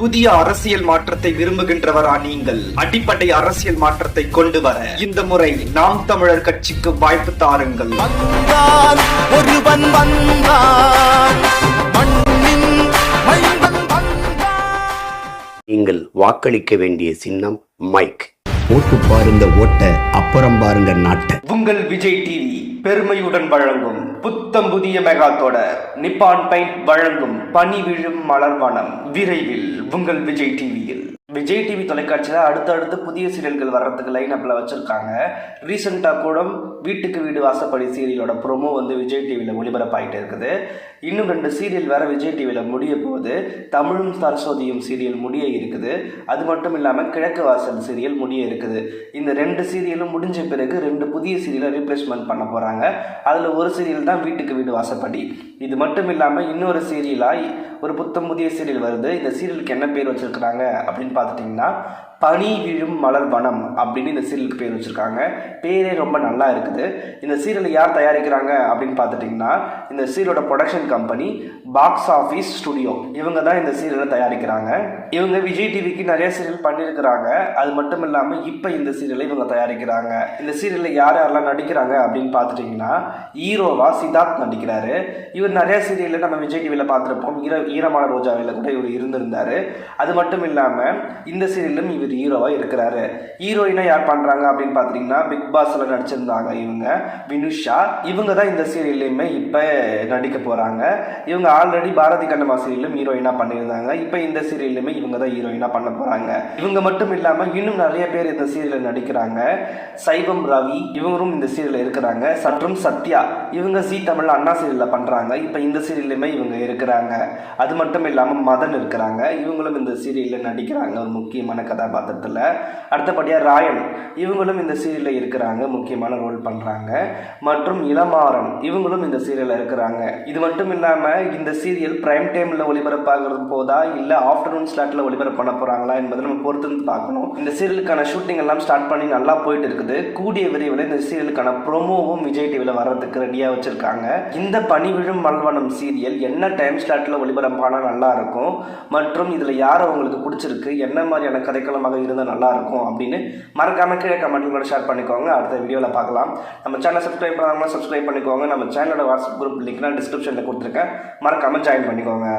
புதிய அரசியல் மாற்றத்தை விரும்புகின்றவரா நீங்கள்? அடிப்படை அரசியல் மாற்றத்தை கொண்டு வர இந்த முறை நாம் தமிழர் கட்சிக்கு வாய்ப்பு தாருங்கள். வந்தான் ஒருவன் வந்தான். மண்ணின் மைந்தன் வந்தான். நீங்கள் வாக்களிக்க வேண்டிய சின்னம் மைக். ஓட்டு பாருங்க ஓட்ட அப்புறம் பாருங்க நாட்டை. உங்கள் விஜய் டிவி. பெருமையுடன் வழங்கும் புத்தம் புதிய மெகா தொடர் நிப்பான் பெயிண்ட் வழங்கும் பனி விழும் மலர்வனம் விரைவில் உங்கள் விஜய் டிவியில். விஜய் டிவி தொலைக்காட்சியில் அடுத்தடுத்து புதிய சீரியல்கள் வர்றதுக்கு லைன் அப்பில் வச்சுருக்காங்க. ரீசெண்டாக கூட வீட்டுக்கு வீடு வாசப்படி சீரியலோட ப்ரோமோ வந்து விஜய் டிவியில் ஒளிபரப்பாயிட்டு இருக்குது. இன்னும் ரெண்டு சீரியல் வேறு விஜய் டிவியில் முடிய போகுது. தமிழும் சரஸ்வதியும் சீரியல் முடிய இருக்குது. அது மட்டும் இல்லாமல் கிழக்கு வாசல் சீரியல் முடிய இருக்குது. இந்த ரெண்டு சீரியலும் முடிஞ்ச பிறகு ரெண்டு புதிய சீரியலை ரீப்ளேஸ்மெண்ட் பண்ண போகிறாங்க அதில் ஒரு சீரியல் தான் வீட்டுக்கு வீடு வாசப்படி. இது மட்டும் இல்லாமல் இன்னொரு சீரியலாக ஒரு புத்தம் புதிய சீரியல் வருது. இந்த சீரியலுக்கு என்ன பேர் வச்சுருக்குறாங்க அப்படின்னு பார்த்துட்டிங்கன்னா பனி விழும் மலர் வனம் அப்படின்னு இந்த சீரியலுக்கு பேர் வச்சுருக்காங்க. பேரே ரொம்ப நல்லா இருக்குது. இந்த சீரியலை யார் தயாரிக்கிறாங்க அப்படின்னு பார்த்துட்டிங்கன்னா இந்த சீரியலோட production company box office studio இவங்க தான் இந்த சீரியலை தயாரிக்கிறாங்க. இவங்க விஜய் டிவிக்கு நிறைய சீரியல் பண்ணியிருக்கிறாங்க. அது மட்டும் இல்லாமல் இப்போ இந்த சீரியலை இவங்க தயாரிக்கிறாங்க. இந்த சீரியலில் யார் யாரெல்லாம் நடிக்கிறாங்க அப்படின்னு பார்த்துட்டிங்கன்னா ஹீரோவா சித்தார்த் நடிக்கிறாரு. இவர் நிறைய சீரியலில் நம்ம விஜய் டிவியில் பார்த்துருப்போம். ஈர ஈரமான ரோஜாவில் கூட இவர் இருந்திருந்தார். அது மட்டும் இல்லாமல் இந்த சீரியலும் இவர் ஹீரோவாக இருக்கிறாரு. ஹீரோயினா யார் பண்ணுறாங்க அப்படின்னு பார்த்தீங்கன்னா பிக் பாஸில் நடிச்சிருந்தாங்க இவங்க வினுஷா. இவங்க தான் இந்த சீரியல்லையுமே இப்போ நடிக்க போகிறாங்க இவங்க ஆல்ரெடி பாரதி கண்ணம்மா சீரியலும் ஹீரோயினாக பண்ணியிருந்தாங்க. இப்போ இந்த சீரியல்லையுமே இவங்க தான் ஹீரோயினாக பண்ண போகிறாங்க இவங்க மட்டும் இல்லாமல் இன்னும் நிறைய பேர் இந்த சீரியலில் நடிக்கிறாங்க. சைவம் ரவி இவங்களும் இந்த சீரியலில் இருக்கிறாங்க. சற்றும் சத்யா இவங்க ஜி தமிழ் அண்ணா சீரியலில் பண்ணுறாங்க இப்போ இந்த சீரியல்லையுமே இவங்க இருக்கிறாங்க. அது மட்டும் இல்லாமல் மதன் இருக்கிறாங்க. இவங்களும் இந்த சீரியலில் நடிக்கிறாங்க ஒரு முக்கியமான கதாபாத்திரத்தில். அடுத்தபடியாக ராயன் இவங்களும் இந்த சீரியலில் இருக்கிறாங்க முக்கியமான ரோல் பண்ணுறாங்க மற்றும் இளமாறன் இவங்களும் இந்த சீரியலில் இருக்கிறாங்க. இது மட்டும் இல்லாமல் இந்த சீரியல் ப்ரைம் டைமில் ஒளிபரப்பாகிறது போதா இல்லை ஆஃப்டர்நூன் ஸ்லாட்டில் ஒளிபரப்பு பண்ண போகிறாங்களா என்பதை நம்ம பொறுத்து பார்க்கணும். இந்த சீரியலுக்கான ஷூட்டிங் எல்லாம் ஸ்டார்ட் பண்ணி நல்லா போயிட்டு இருக்குது. கூடிய விரைவில் இந்த சீரியலுக்கான ப்ரோமோவும் விஜய் டிவியில் வர்றதுக்கு ஐடியா வச்சுருக்காங்க. இந்த பனி விழும் மல்வனம் சீரியல் என்ன டைம் ஸ்லாட்டில் ஒளிபரப்பானா நல்லா இருக்கும் மற்றும் இதில் யார் அவங்களுக்கு பிடிச்சிருக்கு என்ன மாதிரியான கதைக்களமாக இருந்தால் நல்லாயிருக்கும் அப்படின்னு மறக்காம கீழே கமெண்ட்களோட ஷேர் பண்ணிக்கோங்க. அடுத்த வீடியோவில் பார்க்கலாம். நம்ம சேனலை சப்ஸ்கிரைப் பண்ணாமல் சப்ஸ்கிரைப் பண்ணிக்கோங்க. நம்ம சேனலோட வாட்ஸ்அப் குரூப் லிங்க்னா டிஸ்கிரிப்ஷனில் கொடுத்துருக்கேன். மறக்காமல் ஜாயின் பண்ணிக்கோங்க.